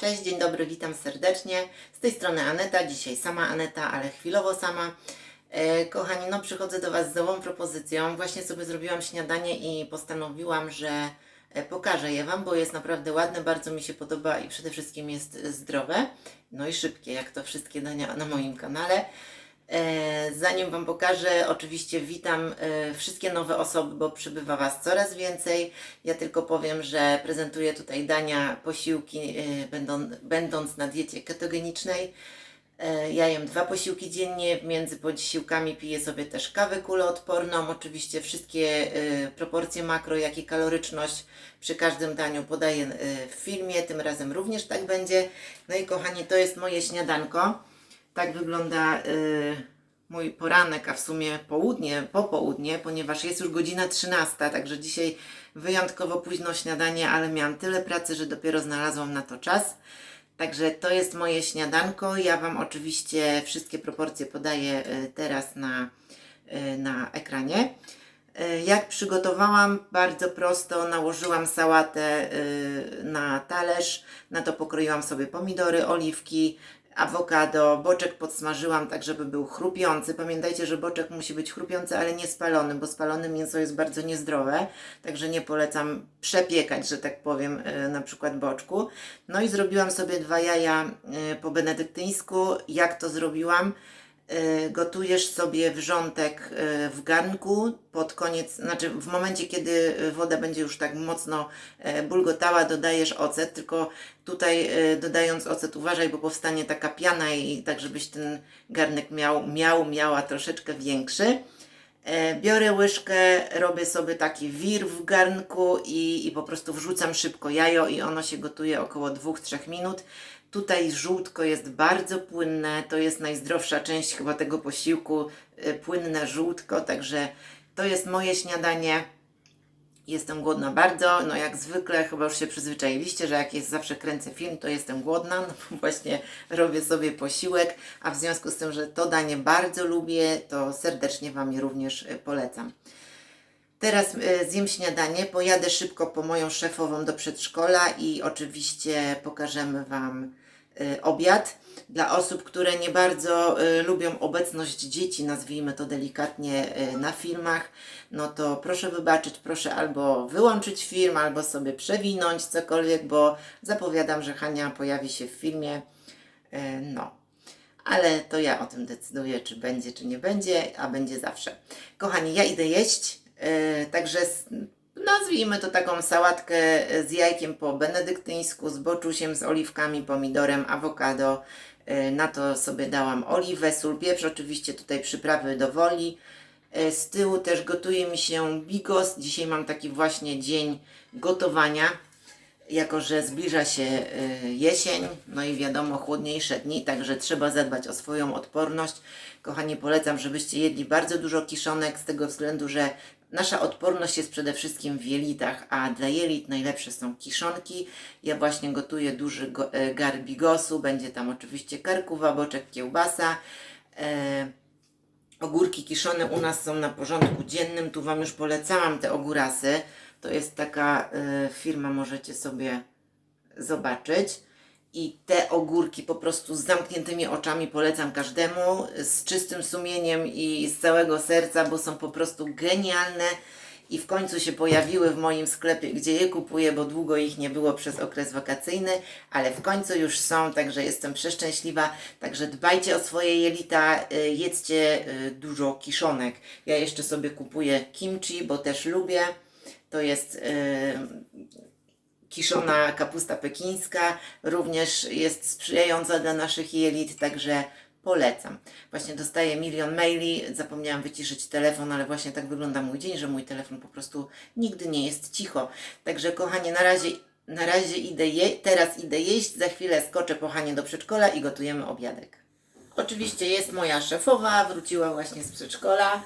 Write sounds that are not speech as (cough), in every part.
Cześć, dzień dobry, witam serdecznie. Z tej strony Aneta, dzisiaj sama Aneta, ale chwilowo sama. E, kochani, no przychodzę do Was z nową propozycją. Właśnie sobie zrobiłam śniadanie i postanowiłam, że e, pokażę je Wam, bo jest naprawdę ładne, bardzo mi się podoba i przede wszystkim jest zdrowe. No i szybkie, jak to wszystkie dania na moim kanale. E, Zanim Wam pokażę, oczywiście witam e, wszystkie nowe osoby, bo przybywa Was coraz więcej. Ja tylko powiem, że prezentuję tutaj dania, posiłki, e, będą, będąc na diecie ketogenicznej. Ja jem dwa posiłki dziennie, między posiłkami piję sobie też kawę kuloodporną. Oczywiście wszystkie proporcje makro, jak i kaloryczność przy każdym daniu podaję w filmie, tym razem również tak będzie. No i kochani, to jest moje śniadanko. Tak wygląda y, mój poranek, a w sumie południe, popołudnie, ponieważ jest już godzina 13, także dzisiaj wyjątkowo późno śniadanie, ale miałam tyle pracy, że dopiero znalazłam na to czas. Także to jest moje śniadanko. Ja Wam oczywiście wszystkie proporcje podaję y, teraz na, y, na ekranie. Jak przygotowałam, bardzo prosto nałożyłam sałatę na talerz, na to pokroiłam sobie pomidory, oliwki, awokado, boczek podsmażyłam tak, żeby był chrupiący. Pamiętajcie, że boczek musi być chrupiący, ale nie spalony, bo spalone mięso jest bardzo niezdrowe, także nie polecam przepiekać, że tak powiem, y, na przykład boczku. No i zrobiłam sobie dwa jaja y, po benedyktyńsku. Jak to zrobiłam? Y, gotujesz sobie wrzątek y, w garnku pod koniec, znaczy w momencie, kiedy y, woda będzie już tak mocno bulgotała, dodajesz ocet, tylko tutaj dodając ocet uważaj, bo powstanie taka piana i tak, żebyś ten garnek miał, miał, miała troszeczkę większy. E, Biorę łyżkę, robię sobie taki wir w garnku i, i po prostu wrzucam szybko jajo i ono się gotuje około 2-3 minut. Tutaj żółtko jest bardzo płynne, to jest najzdrowsza część chyba tego posiłku, e, płynne żółtko, także to jest moje śniadanie. Jestem głodna bardzo, no jak zwykle chyba już się przyzwyczailiście, że jak jest zawsze kręcę film, to jestem głodna, (laughs) no bo właśnie robię sobie posiłek, a w związku z tym, że to danie bardzo lubię, to serdecznie Wam je również e, polecam. Teraz e, zjem śniadanie, pojadę szybko po moją szefową do przedszkola i oczywiście pokażemy Wam e, obiad. Dla osób, które nie bardzo e, lubią obecność dzieci, nazwijmy to delikatnie, e, na filmach, no to proszę wybaczyć, proszę albo wyłączyć film, albo sobie przewinąć cokolwiek, bo zapowiadam, że Hania pojawi się w filmie. E, No, ale to ja o tym decyduję, czy będzie, czy nie będzie, a będzie zawsze. Kochani, ja idę jeść, także nazwijmy to taką sałatkę z jajkiem po benedyktyńsku, z boczusiem, z oliwkami, pomidorem, awokado. Yy, Na to sobie dałam oliwę, sól, pieprz, oczywiście tutaj przyprawy do woli. Yy, Z tyłu też gotuje mi się bigos. Dzisiaj mam taki właśnie dzień gotowania jako że zbliża się y, jesień, no i wiadomo, chłodniejsze dni, także trzeba zadbać o swoją odporność. Kochani, polecam, żebyście jedli bardzo dużo kiszonek, z tego względu, że nasza odporność jest przede wszystkim w jelitach, a dla jelit najlepsze są kiszonki. Ja właśnie gotuję duży e, gar bigosu, będzie tam oczywiście karkuwa, boczek, kiełbasa. E, Ogórki kiszone u nas są na porządku dziennym. Tu Wam już polecałam te ogórasy. To jest taka y, firma, możecie sobie zobaczyć. I te ogórki po prostu z zamkniętymi oczami polecam każdemu, z czystym sumieniem i z całego serca, bo są po prostu genialne. I w końcu się pojawiły w moim sklepie, gdzie je kupuję, bo długo ich nie było przez okres wakacyjny, ale w końcu już są, także jestem przeszczęśliwa. Także dbajcie o swoje jelita, y, jedzcie y, dużo kiszonek. Ja jeszcze sobie kupuję kimchi, bo też lubię. To jest y, kiszona kapusta pekińska, również jest sprzyjająca dla naszych jelit, także polecam. Właśnie dostaję milion maili, zapomniałam wyciszyć telefon, ale właśnie tak wygląda mój dzień, że mój telefon po prostu nigdy nie jest cicho. Także kochanie, na razie, na razie idę je, teraz idę jeść, za chwilę skoczę po do przedszkola i gotujemy obiadek. Oczywiście jest moja szefowa, wróciła właśnie z przedszkola.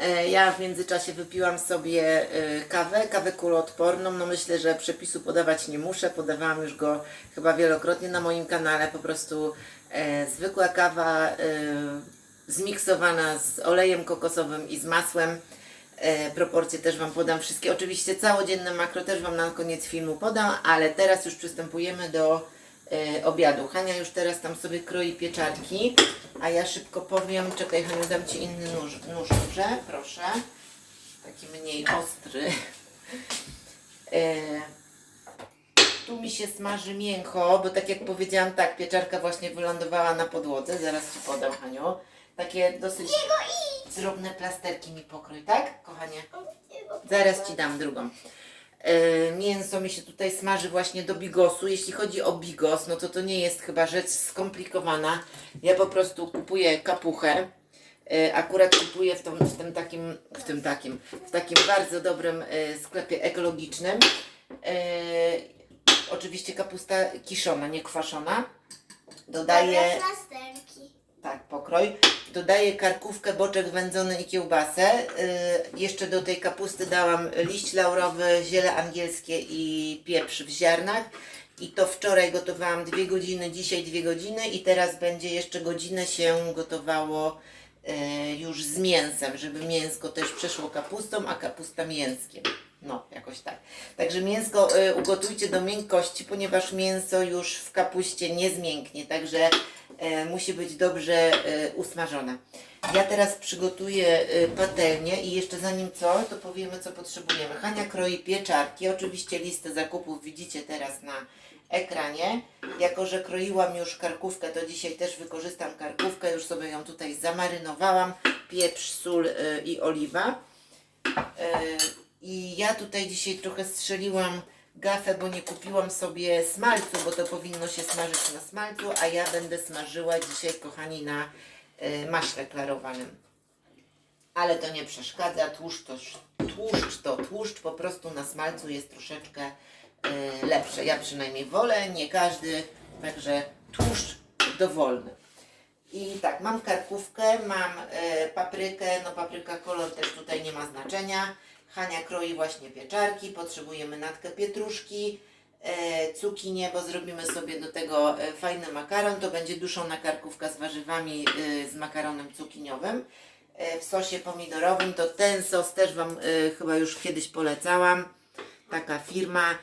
E, Ja w międzyczasie wypiłam sobie e, kawę, kawę kuloodporną. No myślę, że przepisu podawać nie muszę. Podawałam już go chyba wielokrotnie na moim kanale. Po prostu e, zwykła kawa zmiksowana z olejem kokosowym i z masłem. Proporcje też Wam podam wszystkie. Oczywiście całodzienne makro też Wam na koniec filmu podam, ale teraz już przystępujemy do obiadu. Hania już teraz tam sobie kroi pieczarki, a ja szybko powiem, czekaj Haniu, dam Ci inny nóż, nóż może, proszę. Taki mniej ostry. E, tu mi się smaży mięcho, bo tak jak powiedziałam, tak, pieczarka właśnie wylądowała na podłodze. Zaraz Ci podam, Haniu. Takie dosyć drobne plasterki mi pokrój, tak, kochanie? Zaraz Ci dam drugą. E, Mięso mi się tutaj smaży właśnie do bigosu. Jeśli chodzi o bigos, no to to nie jest chyba rzecz skomplikowana. Ja po prostu kupuję kapuchę. E, Akurat kupuję w, tą, w tym takim, w tym takim, w takim bardzo dobrym e, sklepie ekologicznym. Oczywiście kapusta kiszona, nie kwaszona. Dodaję. Tak, pokrój. Dodaję karkówkę, boczek wędzony i kiełbasę. Yy, jeszcze do tej kapusty dałam liść laurowy, ziele angielskie i pieprz w ziarnach. I to wczoraj gotowałam dwie godziny, dzisiaj dwie godziny i teraz będzie jeszcze godzinę się gotowało yy, już z mięsem, żeby mięsko też przeszło kapustą, a kapusta mięskiem. No, jakoś tak. Także mięsko y, ugotujcie do miękkości, ponieważ mięso już w kapuście nie zmięknie, także y, musi być dobrze y, usmażone. Ja teraz przygotuję y, patelnię i jeszcze zanim co, to powiemy co potrzebujemy. Hania kroi pieczarki, oczywiście listę zakupów widzicie teraz na ekranie. Jako, że kroiłam już karkówkę, to dzisiaj też wykorzystam karkówkę, już sobie ją tutaj zamarynowałam. Pieprz, sól y, i oliwa. Y, I ja tutaj dzisiaj trochę strzeliłam gafę, bo nie kupiłam sobie smalcu, bo to powinno się smażyć na smalcu, a ja będę smażyła dzisiaj, kochani, na y, maśle klarowanym. Ale to nie przeszkadza, tłuszcz to, tłuszcz to tłuszcz, po prostu na smalcu jest troszeczkę y, lepsze. Ja przynajmniej wolę, nie każdy, także tłuszcz dowolny. I tak, mam karkówkę, mam e, paprykę, no papryka kolor też tutaj nie ma znaczenia. Hania kroi właśnie pieczarki, potrzebujemy natkę pietruszki, e, cukinię, bo zrobimy sobie do tego e, fajny makaron. To będzie duszona karkówka z warzywami, e, z makaronem cukiniowym. W sosie pomidorowym, to ten sos też Wam chyba już kiedyś polecałam. Taka firma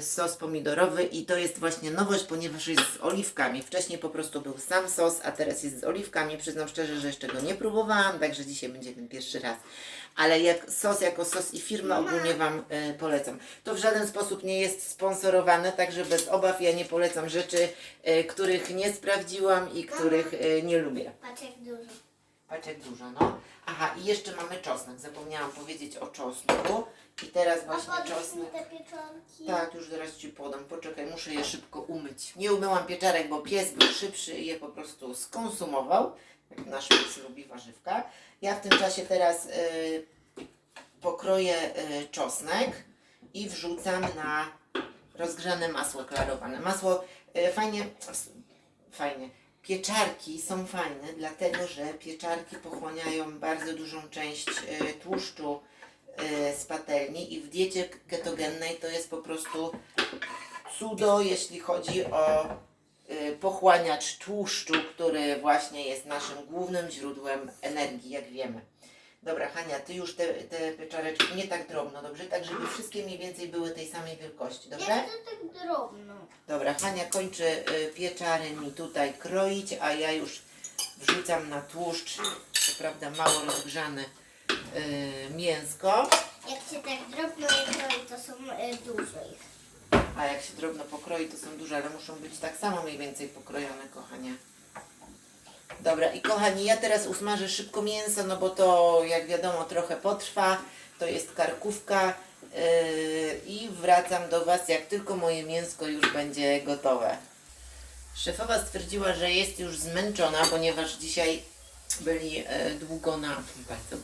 sos pomidorowy i to jest właśnie nowość, ponieważ jest z oliwkami. Wcześniej po prostu był sam sos, a teraz jest z oliwkami. Przyznam szczerze, że jeszcze go nie próbowałam, także dzisiaj będzie ten pierwszy raz. Ale jak sos jako sos i firmę ogólnie Wam yy, polecam. To w żaden sposób nie jest sponsorowane, także bez obaw ja nie polecam rzeczy, yy, których nie sprawdziłam i których yy, nie lubię. Patrz jak dużo. Patrz jak dużo, no. Aha, i jeszcze mamy czosnek. Zapomniałam powiedzieć o czosnku. I teraz właśnie mi czosnek. te pieczonki? Tak, już zaraz Ci podam. Poczekaj, muszę je szybko umyć. Nie umyłam pieczarek, bo pies był szybszy i je po prostu skonsumował. Jak nasz pies lubi warzywka. Ja w tym czasie teraz y, pokroję y, czosnek i wrzucam na rozgrzane masło klarowane. Masło y, fajnie, fajnie. Pieczarki są fajne, dlatego że pieczarki pochłaniają bardzo dużą część y, tłuszczu y, z patelni i w diecie ketogennej to jest po prostu cudo, jeśli chodzi o pochłaniacz tłuszczu, który właśnie jest naszym głównym źródłem energii, jak wiemy. Dobra, Hania, ty już te, te pieczareczki nie tak drobno, dobrze? Tak, żeby wszystkie mniej więcej były tej samej wielkości, dobrze? Jak to tak drobno? Dobra, Hania kończy y, pieczary mi tutaj kroić, a ja już wrzucam na tłuszcz, co prawda mało rozgrzane y, mięsko, Jak się tak drobno je kroi, to są y, dużo ich. A jak się drobno pokroi, to są duże, ale muszą być tak samo mniej więcej pokrojone, kochanie. Dobra, i kochani, ja teraz usmażę szybko mięso, no bo to jak wiadomo trochę potrwa, to jest karkówka yy, i wracam do Was, jak tylko moje mięsko już będzie gotowe. Szefowa stwierdziła, że jest już zmęczona, ponieważ dzisiaj byli e, długo na, (laughs) bardzo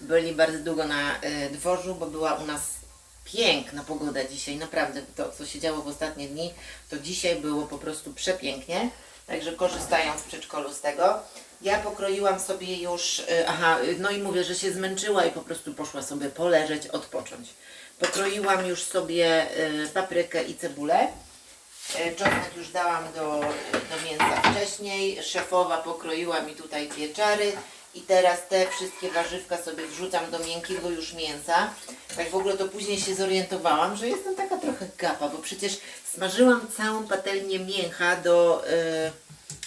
byli bardzo długo na e, dworzu, bo była u nas piękna pogoda dzisiaj, naprawdę to, co się działo w ostatnie dni, to dzisiaj było po prostu przepięknie, także korzystają w przedszkolu z tego. Ja pokroiłam sobie już, e, aha, e, no i mówię, że się zmęczyła i po prostu poszła sobie poleżeć, odpocząć. Pokroiłam już sobie e, paprykę i cebulę. Czosnek już dałam do, do mięsa wcześniej. Szefowa pokroiła mi tutaj pieczary I teraz te wszystkie warzywka sobie wrzucam do miękkiego już mięsa. Tak w ogóle to później się zorientowałam, że jestem taka trochę gapa, bo przecież smażyłam całą patelnię mięcha do, e,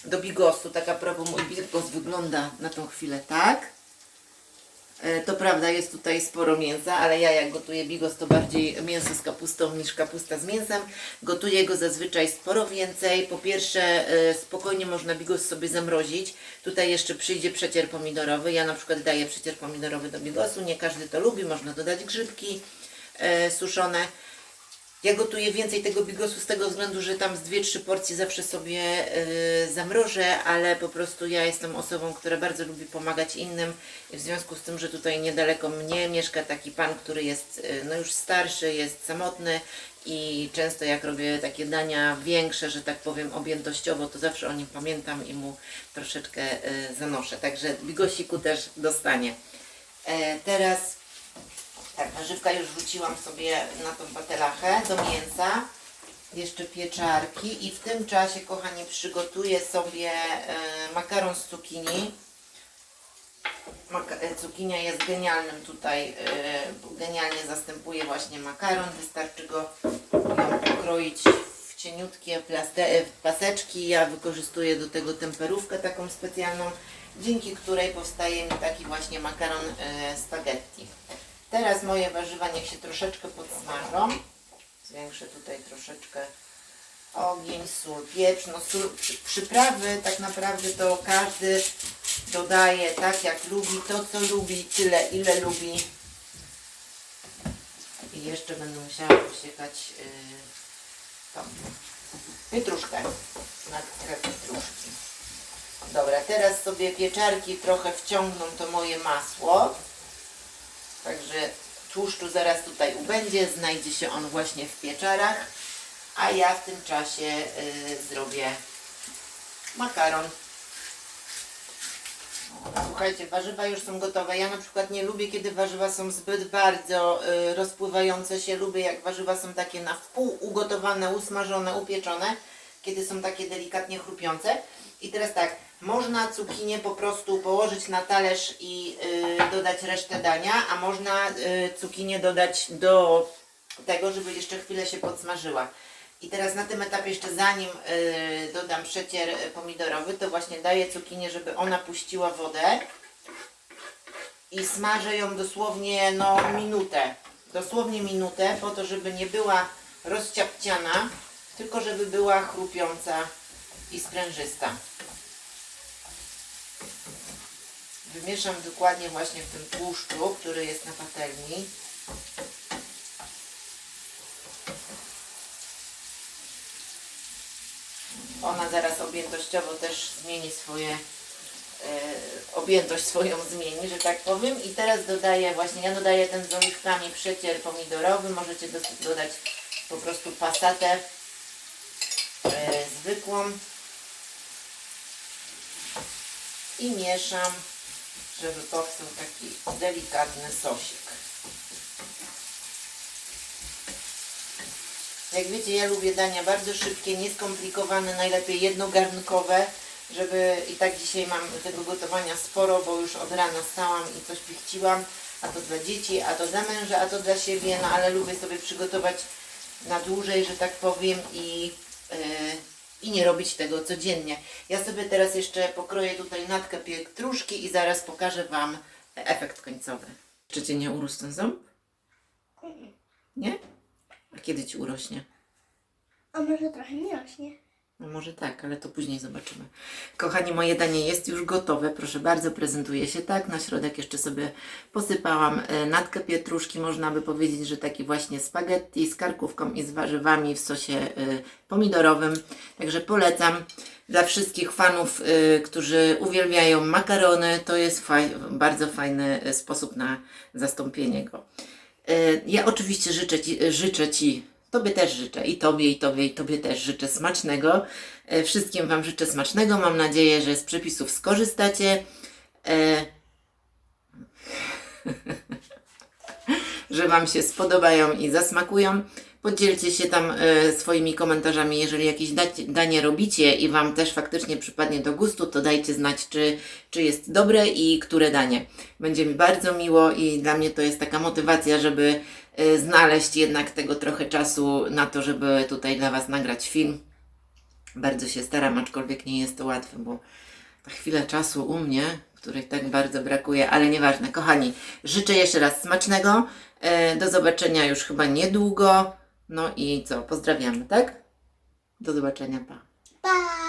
do bigosu. Taka prawo mój bigos wygląda na tą chwilę tak. E, To prawda, jest tutaj sporo mięsa, ale ja jak gotuję bigos, to bardziej mięso z kapustą niż kapusta z mięsem. Gotuję go zazwyczaj sporo więcej. Po pierwsze, e, spokojnie można bigos sobie zamrozić. Tutaj jeszcze przyjdzie przecier pomidorowy. Ja na przykład daję przecier pomidorowy do bigosu. Nie każdy to lubi, można dodać grzybki e, suszone. Ja gotuję więcej tego bigosu z tego względu, że tam z dwie, trzy porcje zawsze sobie y, zamrożę, ale po prostu ja jestem osobą, która bardzo lubi pomagać innym. W związku z tym, że tutaj niedaleko mnie mieszka taki pan, który jest y, no już starszy, jest samotny i często jak robię takie dania większe, że tak powiem objętościowo, to zawsze o nim pamiętam i mu troszeczkę y, zanoszę. Także bigosiku też dostanie. E, teraz tak, warzywka już wrzuciłam sobie na tą patelachę do mięsa. Jeszcze pieczarki i w tym czasie, kochani, przygotuję sobie e, makaron z cukinii. E, cukinia jest genialnym tutaj, e, genialnie zastępuje właśnie makaron. Wystarczy go pokroić w cieniutkie paseczki. Ja wykorzystuję do tego temperówkę taką specjalną, dzięki której powstaje mi taki właśnie makaron spaghetti. Teraz moje warzywa niech się troszeczkę podsmażą. Zwiększę tutaj troszeczkę ogień, sól, pieprz. No sól, przy, przyprawy tak naprawdę to każdy dodaje tak jak lubi, to co lubi, tyle ile lubi. I jeszcze będę musiała posiekać yy, tą pietruszkę, na pietruszki. Dobra, teraz sobie pieczarki trochę wciągną to moje masło. Także tłuszczu zaraz tutaj ubędzie, znajdzie się on właśnie w pieczarach, a ja w tym czasie y, zrobię makaron. Słuchajcie, warzywa już są gotowe. Ja na przykład nie lubię, kiedy warzywa są zbyt bardzo y, rozpływające się. Lubię, jak warzywa są takie na wpół ugotowane, usmażone, upieczone, kiedy są takie delikatnie chrupiące. I teraz tak, można cukinię po prostu położyć na talerz i y, dodać resztę dania, a można y, cukinię dodać do tego, żeby jeszcze chwilę się podsmażyła. I teraz na tym etapie jeszcze zanim y, dodam przecier pomidorowy, to właśnie daję cukinię, żeby ona puściła wodę i smażę ją dosłownie no minutę, dosłownie minutę po to, żeby nie była rozciapciana, tylko żeby była chrupiąca i sprężysta. Wymieszam dokładnie właśnie w tym tłuszczu, który jest na patelni. Ona zaraz objętościowo też zmieni swoje, e, objętość swoją zmieni, że tak powiem. I teraz dodaję właśnie, ja dodaję ten z oliwkami przecier pomidorowy. Możecie dos- dodać po prostu pasatę e, zwykłą. I mieszam, żeby powstał taki delikatny sosik. Jak wiecie, ja lubię dania bardzo szybkie, nieskomplikowane, najlepiej jednogarnkowe, żeby i tak dzisiaj mam tego gotowania sporo, bo już od rana stałam i coś pichciłam, a to dla dzieci, a to dla męża, a to dla siebie, no ale lubię sobie przygotować na dłużej, że tak powiem i, yy, i nie robić tego codziennie. Ja sobie teraz jeszcze pokroję tutaj natkę pietruszki i zaraz pokażę Wam efekt końcowy. Czy Cię nie urósł ten ząb? Nie? A kiedy Ci urośnie? A może trochę nie rośnie? No może tak, ale to później zobaczymy. Kochani, moje danie jest już gotowe. Proszę bardzo, prezentuje się tak. Na środek jeszcze sobie posypałam e, natkę pietruszki. Można by powiedzieć, że taki właśnie spaghetti z karkówką i z warzywami w sosie e, pomidorowym. Także polecam dla wszystkich fanów, e, którzy uwielbiają makarony. To jest faj, bardzo fajny sposób na zastąpienie go. Ja oczywiście życzę Ci, życzę Ci, Tobie też życzę, i Tobie, i Tobie, i Tobie też życzę smacznego. E, Wszystkim Wam życzę smacznego. Mam nadzieję, że z przepisów skorzystacie. E, (laughs) że Wam się spodobają i zasmakują. Podzielcie się tam e, swoimi komentarzami, jeżeli jakieś danie robicie i Wam też faktycznie przypadnie do gustu, to dajcie znać, czy, czy jest dobre i które danie. Będzie mi bardzo miło i dla mnie to jest taka motywacja, żeby znaleźć jednak tego trochę czasu na to, żeby tutaj dla Was nagrać film. Bardzo się staram, aczkolwiek nie jest to łatwe, bo ta chwilę czasu u mnie, której tak bardzo brakuje, ale nieważne. Kochani, życzę jeszcze raz smacznego. E, Do zobaczenia już chyba niedługo. No i co, pozdrawiamy, tak? Do zobaczenia, pa. Pa!